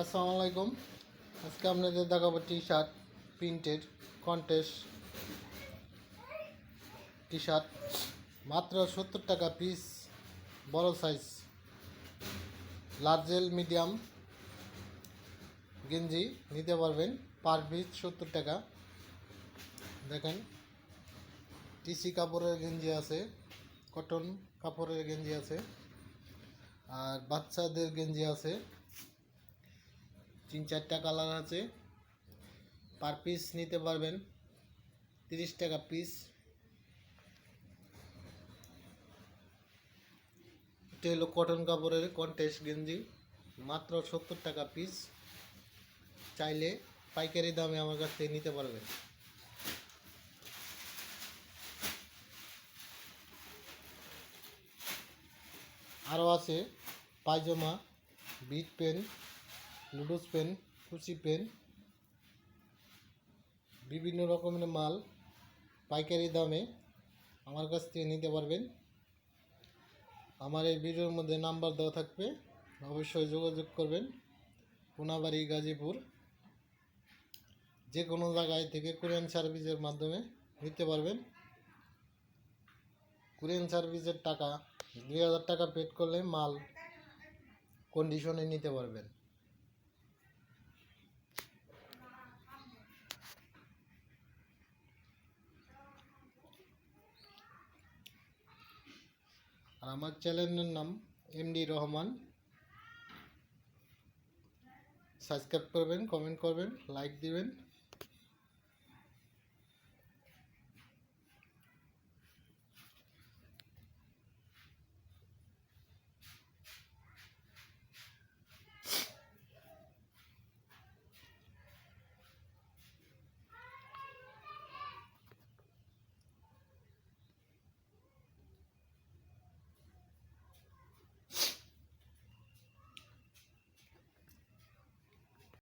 আসসালামু আলাইকুম। আজকে আপনাদের দেখাবো T shirt printed contest T shirt মাত্র সত্তর টাকা পিস বড় সাইজ লার্জেল মিডিয়াম গেঞ্জি নিতে পারবেন পার পিস সত্তর টাকা। দেখেন টিসি কাপড়ের গেঞ্জি আছে কটন কাপড়ের গেঞ্জি আছে, আর বাচ্চাদের গেঞ্জি আছে। তিন চারটা কালার আছে। পার পিস নিতে পারবেন। তিরিশ টাকা পিস। এটা হলো কটন কাপড়ের কন্টেস্ট গেঞ্জি। মাত্র সত্তর টাকা পিস। চাইলে পাইকারি দামে আমার কাছ থেকে নিতে পারবেন। আরও আছে পায়জামা, বিট পেন। লুডোস পেন কুচি পেন বিভিন্ন রকমের মাল পাইকারি দামে আমার কাছ থেকে নিতে পারবেন। আমার এই ভিডিওর মধ্যে নাম্বার দেওয়া থাকবে, অবশ্যই যোগাযোগ করবেন। কোনাবাড়ি গাজীপুর যে কোনো জায়গায় থেকে কোরিয়ান সার্ভিসের মাধ্যমে নিতে পারবেন। কোরিয়ান সার্ভিসের টাকা, দুই হাজার টাকা পেড করলে মাল কন্ডিশনে নিতে পারবেন। আর আমার চ্যানেলের নাম এমডি রহমান। সাবস্ক্রাইব করবেন কমেন্ট করবেন লাইক দিবেন।